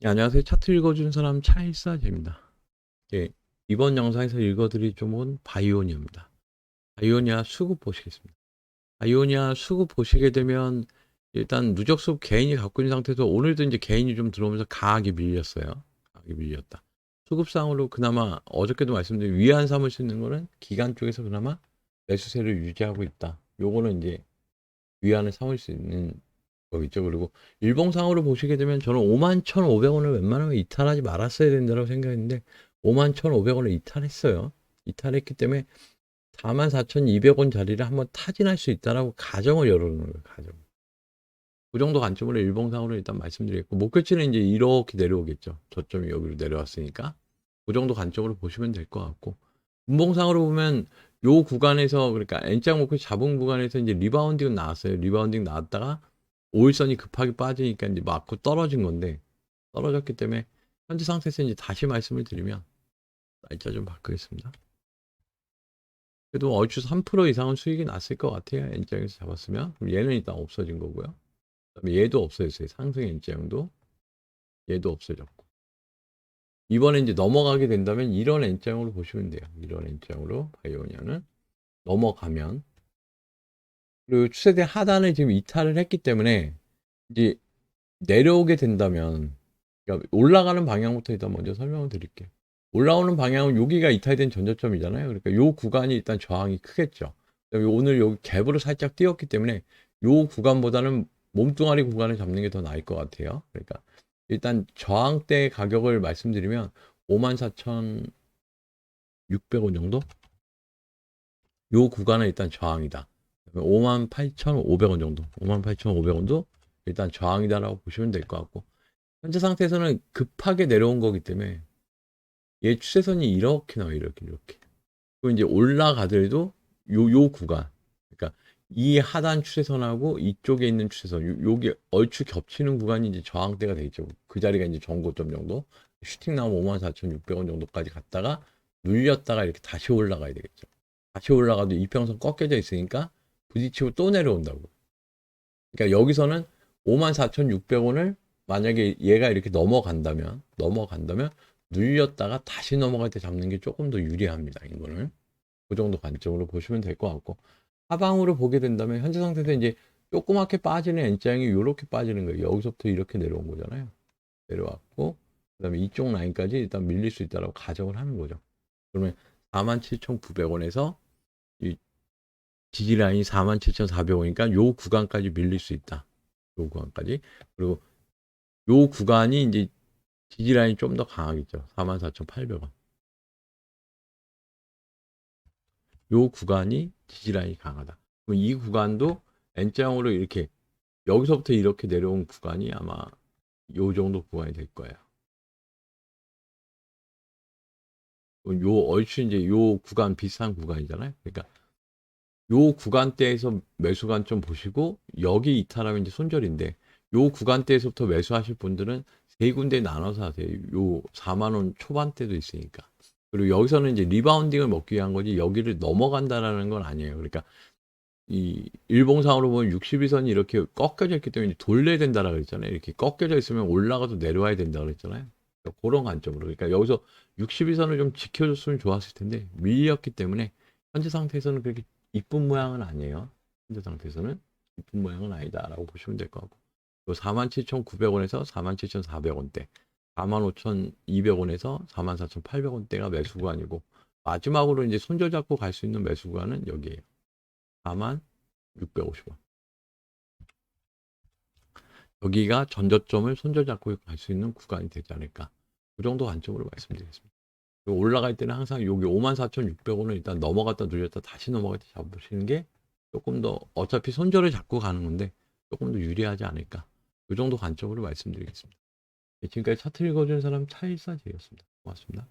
네, 안녕하세요. 차트 읽어준 사람 차일사제입니다. 예, 이번 영상에서 읽어드릴 종목은 바이오니아입니다. 바이오니아 수급 보시겠습니다. 바이오니아 수급 보시게 되면 일단 누적 수급 개인이 갖고 있는 상태에서 오늘도 이제 개인이 좀 들어오면서 강하게 밀렸어요. 강하게 밀렸다. 수급상으로 그나마 어저께도 말씀드린 위안 삼을 수 있는 거는 기간 쪽에서 그나마 매수세를 유지하고 있다. 요거는 이제 위안을 삼을 수 있는 거겠죠. 그리고 일봉상으로 보시게 되면 저는 5만 1,500원을 웬만하면 이탈하지 말았어야 된다고 생각했는데 5만 1,500원을 이탈했어요. 이탈했기 때문에 44,200원 자리를 한번 타진할 수 있다라고 가정을 열어놓는 거예요. 가정. 그 정도 관점으로 일봉상으로 일단 말씀드리겠고 목표치는 이제 이렇게 내려오겠죠. 저점이 여기로 내려왔으니까 그 정도 관점으로 보시면 될 것 같고 분봉상으로 보면 요 구간에서 그러니까 N자 목표 잡은 구간에서 이제 리바운딩 나왔어요. 리바운딩 나왔다가 5일선이 급하게 빠지니까 이제 맞고 떨어진 건데 떨어졌기 때문에 현재 상태에서 이제 다시 말씀을 드리면 날짜 좀 바꾸겠습니다. 그래도 얼추 3% 이상은 수익이 났을 것 같아요. N장에서 잡았으면 그럼 얘는 일단 없어진 거고요. 그다음에 얘도 없어졌어요. 상승 N장도 얘도 없어졌고 이번에 이제 넘어가게 된다면 이런 N장으로 보시면 돼요. 이런 N장으로 바이오니아는 넘어가면 그리고 추세대 하단을 지금 이탈을 했기 때문에 이제 내려오게 된다면 그러니까 올라가는 방향부터 일단 먼저 설명을 드릴게요. 올라오는 방향은 여기가 이탈된 전저점이잖아요. 그러니까 요 구간이 일단 저항이 크겠죠. 오늘 여기 갭으로 살짝 뛰었기 때문에 요 구간보다는 몸뚱아리 구간을 잡는 게 더 나을 것 같아요. 그러니까 일단 저항대 가격을 말씀드리면 54,600원 정도? 요 구간은 일단 저항이다. 58,500원 정도. 58,500원도 일단 저항이다라고 보시면 될 것 같고 현재 상태에서는 급하게 내려온 거기 때문에 얘 추세선이 이렇게 나와요. 이렇게 이렇게. 그리고 이제 올라가더라도 요 요 구간. 그러니까 이 하단 추세선하고 이쪽에 있는 추세선 요, 요게 얼추 겹치는 구간이 이제 저항대가 되겠죠. 그 자리가 이제 전고점 정도. 슈팅 나오면 54,600원 정도까지 갔다가 눌렸다가 이렇게 다시 올라가야 되겠죠. 다시 올라가도 이평선 꺾여져 있으니까 부딪히고 또 내려온다고. 그러니까 여기서는 54,600원을 만약에 얘가 이렇게 넘어간다면 넘어간다면 눌렸다가 다시 넘어갈 때 잡는 게 조금 더 유리합니다. 이거는 그 정도 관점으로 보시면 될 것 같고 하방으로 보게 된다면 현재 상태에서 이제 조그맣게 빠지는 N장이 이렇게 빠지는 거예요. 여기서부터 이렇게 내려온 거잖아요. 내려왔고 그다음에 이쪽 라인까지 일단 밀릴 수 있다라고 가정을 하는 거죠. 그러면 47,900원에서 이 지지 라인이 47,400원이니까 요 구간까지 밀릴 수 있다. 요 구간까지. 그리고 요 구간이 이제 지지 라인이 좀 더 강하겠죠. 44,800원. 요 구간이 지지 라인이 강하다. 이 구간도 N장으로 이렇게 여기서부터 이렇게 내려온 구간이 아마 요 정도 구간이 될 거예요. 요 얼추 이제 요 구간 비슷한 구간이잖아요. 그러니까 요 구간대에서 매수관 좀 보시고 여기 이탈하면 이제 손절인데 요 구간대에서부터 매수하실 분들은 세 군데 나눠서 하세요. 요 4만 원 초반대도 있으니까. 그리고 여기서는 이제 리바운딩을 먹기 위한 거지 여기를 넘어간다라는 건 아니에요. 그러니까 이 일봉상으로 보면 62선이 이렇게 꺾여져 있기 때문에 돌려야 된다라고 그랬잖아요. 이렇게 꺾여져 있으면 올라가도 내려와야 된다고 그랬잖아요. 그러니까 그런 관점으로. 그러니까 여기서 62선을 좀 지켜줬으면 좋았을 텐데 밀렸기 때문에 현재 상태에서는 그렇게 이쁜 모양은 아니에요. 현재 상태에서는 이쁜 모양은 아니다라고 보시면 될 것 같고. 47,900원에서 47,400원대, 45,200원에서 44,800원대가 매수 구간이고 마지막으로 이제 손절 잡고 갈 수 있는 매수 구간은 여기에요. 4650원. 여기가 전저점을 손절 잡고 갈 수 있는 구간이 되지 않을까. 그 정도 관점으로 말씀드리겠습니다. 올라갈 때는 항상 여기 54,600원을 일단 넘어갔다 눌렸다 다시 넘어갈 때 잡으시는 게 조금 더 어차피 손절을 잡고 가는 건데 조금 더 유리하지 않을까. 이 정도 관점으로 말씀드리겠습니다. 네, 지금까지 차트 읽어준 사람 차일사제였습니다. 고맙습니다.